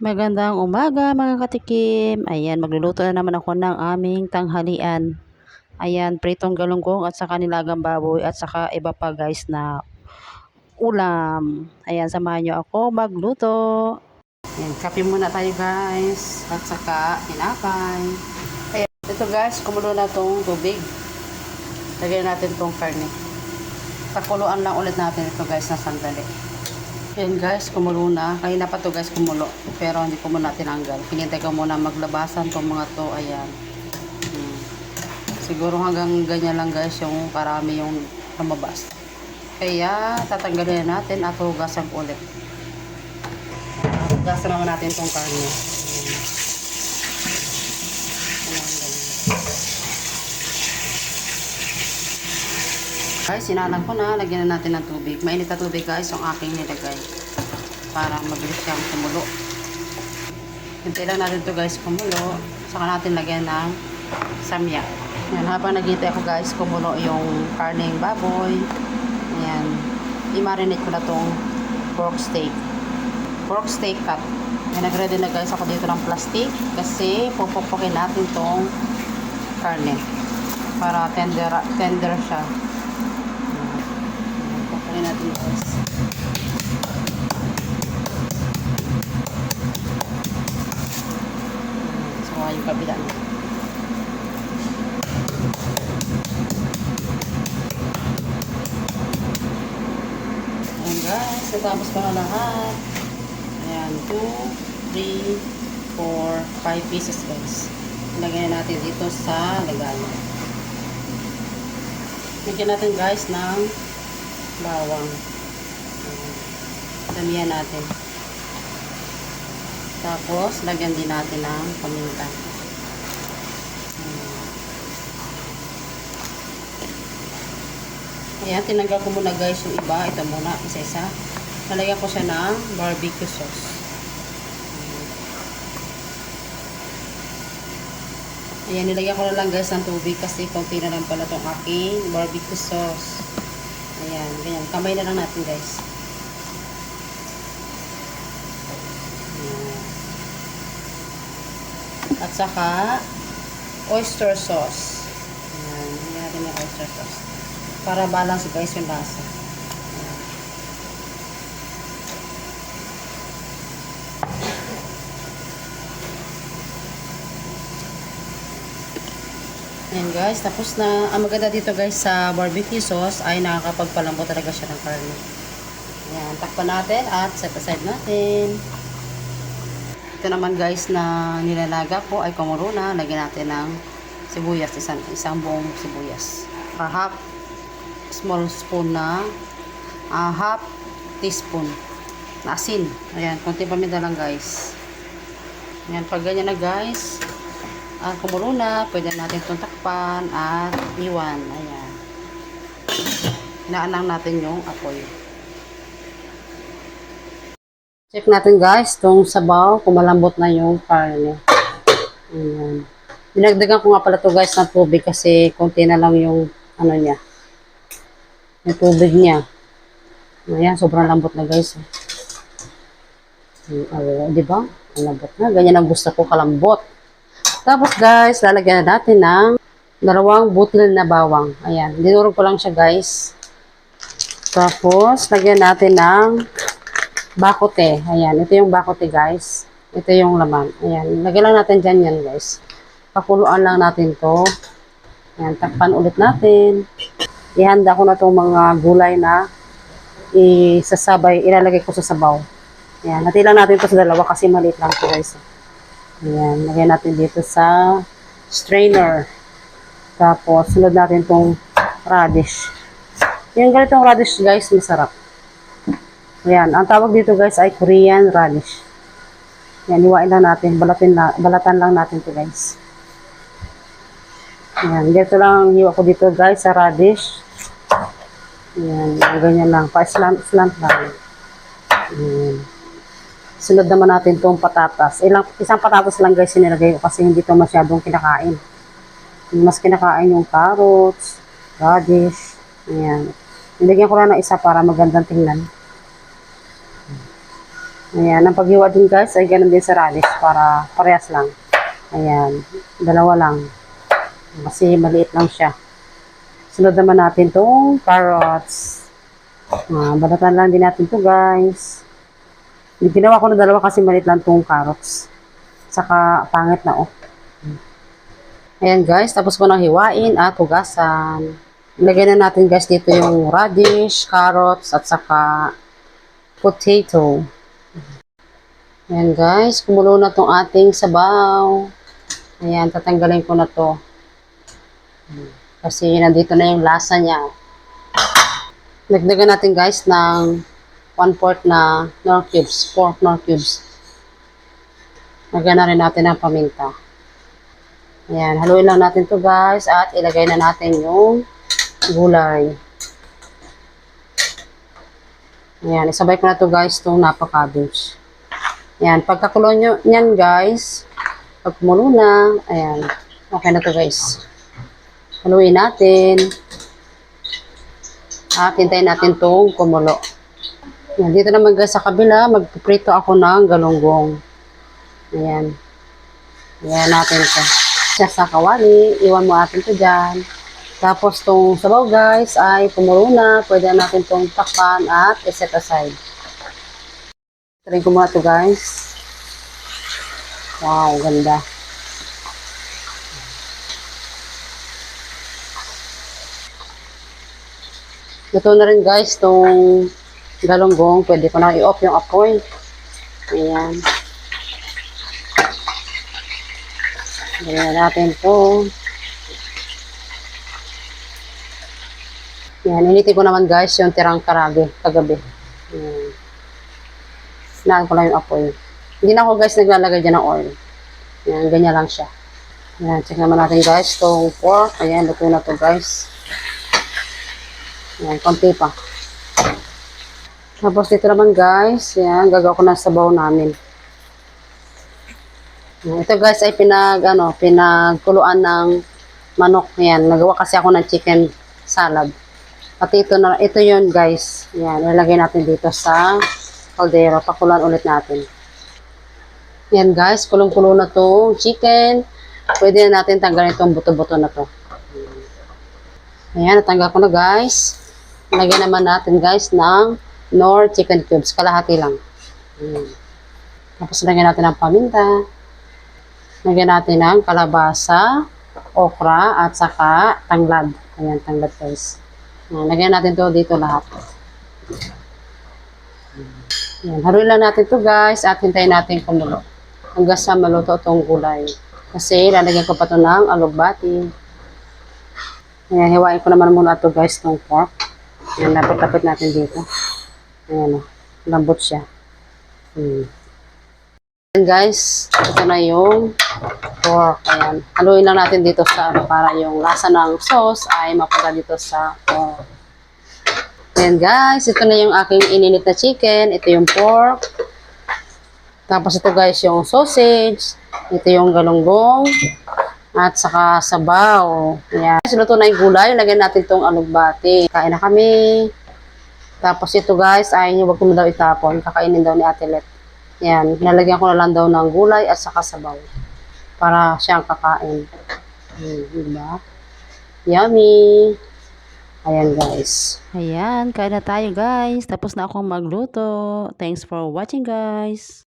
Magandang umaga mga katikim. Ayan, magluluto na naman ako ng aming tanghalian. Ayan, pritong galunggong at saka nilagang baboy at saka iba pa guys na ulam. Ayan, samahan nyo ako magluto. Ayan, kape muna tayo guys. At saka tinapay. Ayan, ito guys, kumulo na tong tubig. Lagyan natin tong karne. Pakuluan lang ulit natin ito guys na sandali. Ayan guys, kumulo na. Kanina pa to guys kumulo. Pero hindi ko muna tinanggal. Pinintay ko muna maglabasan tong mga to. Ayan. Hmm. Siguro hanggang ganyan lang guys yung karami yung lumabas. Kaya tatanggalin na natin at hugasan ulit. Hugasan naman natin tong karne. Ayan. Ayan, ganyan. Guys, sinalang ko na. Lagyan na natin ng tubig. Mainit na tubig guys yung aking nilagay. Para mabilis siyang kumulo. Hintay lang natin to guys kumulo. Saka natin lagyan ng samya. Yan, habang naghintay ako guys kumulo yung karneng baboy. Ayan. I-marinate ko na tong pork steak. Pork steak cut. Yan, nag-ready na guys ako dito ng plastic. Kasi pupukpukin natin tong karne. Para tender, tender siya. So, yung kabila. Ayan guys, natapos ko na lahat. Ayan, 2, 3, 4, 5 pieces guys. Lagyan natin dito sa lagayan. Lagyan natin guys ng bawang. Damihan natin. Tapos, lagyan din natin ng paminta. Ayan, tinanggal ko muna guys yung iba. Ito muna, isa-isa. Nalagyan ko siya ng barbecue sauce. Ayan, nilagyan ko na lang guys ng tubig kasi konti na lang pala itong aking barbecue sauce. Ayan, ganyan. Kamay na lang natin guys. At saka, oyster sauce. Ayan, natin ng oyster sauce. Para balance guys yung lasa. Ayan guys, tapos na. Ang maganda dito guys sa barbecue sauce ay nakakapagpalambot talaga siya ng karne. Ayan, takpan natin at set aside natin. Ito naman guys na nilalaga ko ay kumulo na. Lagyan natin ng sibuyas, isang, isang buong sibuyas. A half small spoon na uh, half teaspoon na asin. Ayan, konti paminta lang guys. Ayan, pag ganyan na guys, uh, kumulo na, pwede natin itong takpan at iwan. Ayan. Inaalang natin yung apoy. Check natin guys, itong sabaw, kung malambot na yung karne. Ayan. Dinagdagan ko nga pala to guys ng tubig kasi konti na lang yung ano niya. Yung tubig niya. Ayan, sobrang lambot na guys. Uh, di ba? Lambot na. Ganyan ang gusto ko kalambot. Tapos guys, lalagyan na natin ng dalawang butil na bawang. Ayan, dinurog ko lang siya guys. Tapos, lagyan natin ng bakote. Ayan, ito yung bakote guys. Ito yung laman. Ayan, lagyan lang natin dyan yan guys. Pakuluan lang natin to. Ayan, takpan ulit natin. Ihanda ko na itong mga gulay na isasabay, ilalagay ko sa sabaw. Ayan, hati lang natin ito sa dalawa kasi maliit lang ito guys. Ayan, lagyan natin dito sa strainer. Tapos, sunod natin itong radish. Yung ganitong radish guys, masarap. Ayan, ang tawag dito guys ay Korean radish. Ayan, iwain lang natin, balatin na, balatan lang natin to guys. Ayan, dito lang hiwa ko dito guys sa radish. Ayan, ganyan lang, pa-slant-slant lang. Ayan. Sunod naman natin itong patatas. Ilang, isang patatas lang guys sinilagay ko kasi hindi ito masyadong kinakain. Mas kinakain yung carrots, radish. Ayan. Nilagyan ko lang ng isa para magandang tingnan. Ayan, ang paghiwa din guys ay ganun din sa radish para parehas lang. Ayan, dalawa lang. Kasi maliit lang siya. Sunod naman natin tong carrots. Ah, balatan lang din natin to guys. Ginawa ko na dalawa kasi maliit lang tong carrots. Saka pangit na oh. Ayan guys, tapos ko nang hiwain at hugasan. Ilagay na natin guys dito yung radish, carrots, at saka potato. Ayan guys, kumulo na tong ating sabaw. Ayan, tatanggalin ko na to. Kasi nandito na yung lasa niya. Nagdagan natin guys ng 1 4 na nor cubes, 4 nor cubes. Lagyan na rin natin ng paminta. Ayan, haluin lang natin to guys at ilagay na natin yung gulay. Ayan, isabay ko na to guys itong napaka-cabbage. Ayan, pagkakulo nyo niyan guys, pag na, ayan, okay na to guys. Haluin natin. At hintayin natin itong kumulo. Ayan, dito naman guys sa kabila, magpiprito ako ng galunggong. Ayan. Ayan natin ito. Siya sa kawali, iwan mo natin ito dyan. Tapos tong sabaw guys ay kumulo na. Pwede na natin tong takpan at iset aside. Try ko muna ito guys. Wow, ganda. Luto na rin guys tong galunggong. Pwede ko na i-off yung apoy. Ayan. Ganyan na natin to. Yan, initin ko naman guys yung tirang karage kagabi. Yan. Sinaan ko lang yung apoy. Hindi na ako guys naglalagay dyan ng oil. Yan, ganyan lang siya. Yan, check naman natin guys itong pork. Ayan, luto na to guys. Yan, konti pa. Tapos dito naman guys, yan, gagawa ko ng sabaw namin. Yan, Ito guys ay pinag, ano, pinagkuluan ng manok. Yan, nagawa kasi ako ng chicken salad. Pati ito na, ito yun guys. Yan, ilalagay natin dito sa kaldero. Pakulan ulit natin. Yan guys, kulong-kulo na to chicken. Pwede na natin tanggalin itong buto-buto na to. Ayan, natanggal ko na guys. Lagyan naman natin guys ng nor chicken cubes. Kalahati lang. Ayan. Tapos lagyan natin ng paminta. Lagyan natin ng kalabasa, okra, at saka tanglad. Ayan, tanglad guys. Ayan, lagyan natin to dito lahat. Ayan, haruin lang natin to guys at hintayin natin kumulo. Hanggang sa maluto itong gulay. Kasi lalagyan ko pa to ng alugbati. Ayan, hiwain ko naman muna ito guys ng pork. Ayan, lapit-lapit natin dito. Ayan o, lambot siya. Hmm. Ayan guys, ito na yung pork. Ayan, haluin lang natin dito sa ano, para yung lasa ng sauce ay mapunta dito sa pork. Ayan guys, ito na yung aking ininit na chicken. Ito yung pork. Tapos ito guys yung sausage. Ito yung galunggong. At saka sabaw. Ayan. Guys, luto na yung gulay. Lagyan natin itong alugbati. Kain na kami. Tapos ito guys, ay wag ko daw itapon. Kakainin daw ni Ate Let. Yan, nalagyan ko na lang daw ng gulay at saka sabaw. Para siyang kakain. Hmm, diba? Yummy! Ayan guys. Ayan, kain na tayo guys. Tapos na akong magluto. Thanks for watching guys.